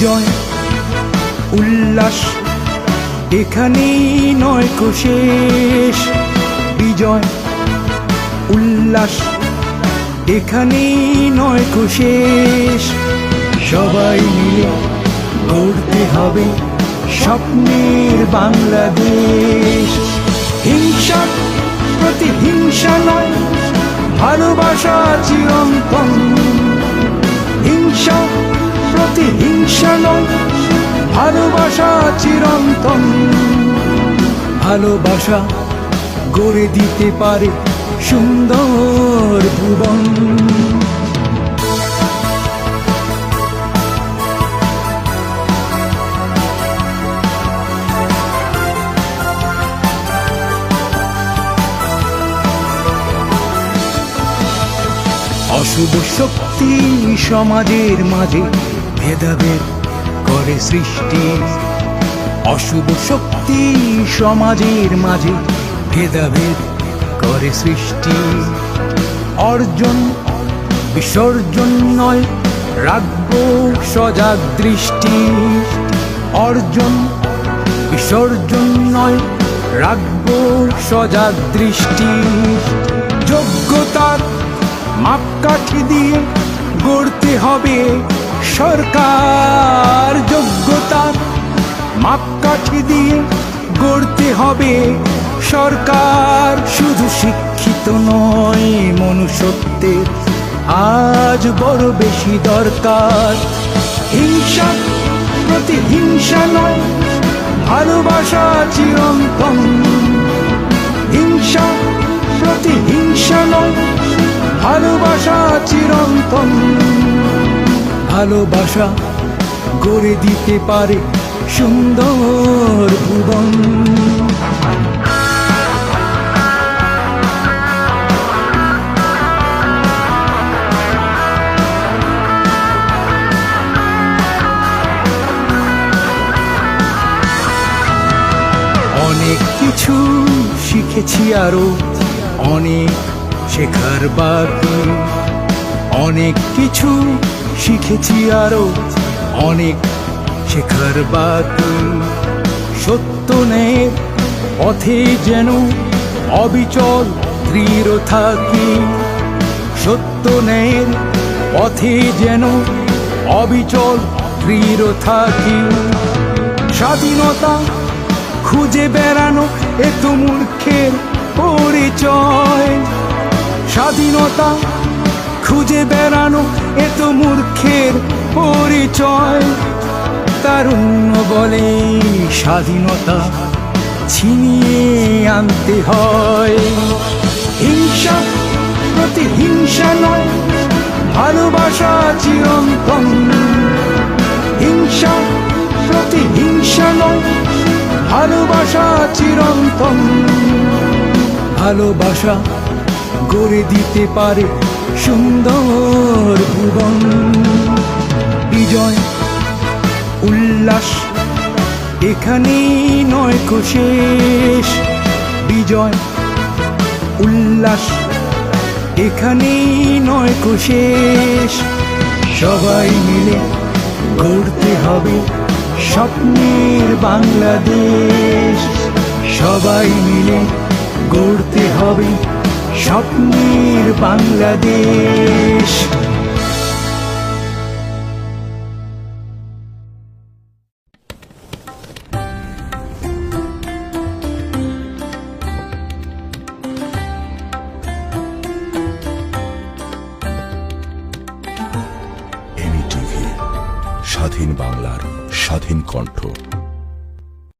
বিজয় উল্লাস, এখানেই নয় কো শেষ। বিজয়, উল্লাস, এখানেই নয় কো শেষ। সবাই মিলে গড়তে হবে স্বপ্নের বাংলাদেশ। হিংসা প্রতিহিংসা নয়, ভালোবাসা চিরন্তন। হিংসা প্রতিহিংসা নয় ভালোবাসা চিরন্তন। ভালোবাসা গড়ে দিতে পারে সুন্দর ভুবন। অশুভ শক্তি সমাজের মাঝে ভেদাভেদ করে সৃষ্টি। অশুভ শক্তি সমাজের মাঝে ভেদাভেদ করে সৃষ্টি। অর্জন, বিসর্জন নয়, রাখব সজাগ দৃষ্টি। অর্জন, বিসর্জন নয়, রাখব সজাগ দৃষ্টি। যোগ্যতার মাপকাঠি দিয়ে গড়তে হবে সরকার যোগ্যতার মাপকাঠি দিয়ে গড়তে হবে। সরকার শুধু শিক্ষিত নয় মনুষ্যত্বের আজ বড় বেশি দরকার। হিংসা প্রতিহিংসা নয়, ভালোবাসা চিরন্তন। হিংসা প্রতিহিংসা নয়, ভালোবাসা চিরন্তন। ভালোবাসা গড়ে দিতে পারে সুন্দর ভুবন। অনেক কিছু শিখেছি আরও, অনেক শেখার বাকি। অনেক কিছু শিখেছি আরও অনেক শেখার বাকি সত্য নেই, পথে যেন অবিচল দৃঢ় থাকি। সত্য নেই, পথে যেন অবিচল দৃঢ় থাকি। স্বাধীনতা খুঁজে বেড়ানো এ তো মূর্খের পরিচয়। স্বাধীনতা খুঁজে বেড়ানো এ তো মূর্খের পরিচয়। তারুণ্য বলে স্বাধীনতা ছিনিয়ে আনতে হয়। হিংসা প্রতিহিংসা নয়, ভালোবাসা চিরন্তন। হিংসা প্রতিহিংসা নয়, ভালোবাসা চিরন্তন। ভালোবাসা গড়ে দিতে পারে সুন্দর ভুবন, বিজয়, উল্লাস, এখানেই নয় কো শেষ। বিজয়, উল্লাস, এখানেই নয় শেষ। সবাই মিলে গড়তে হবে স্বপ্নের বাংলাদেশ। সবাই মিলে গড়তে হবে স্বপ্নের বাংলাদেশ। স্বাধীন বাংলার স্বাধীন কণ্ঠ।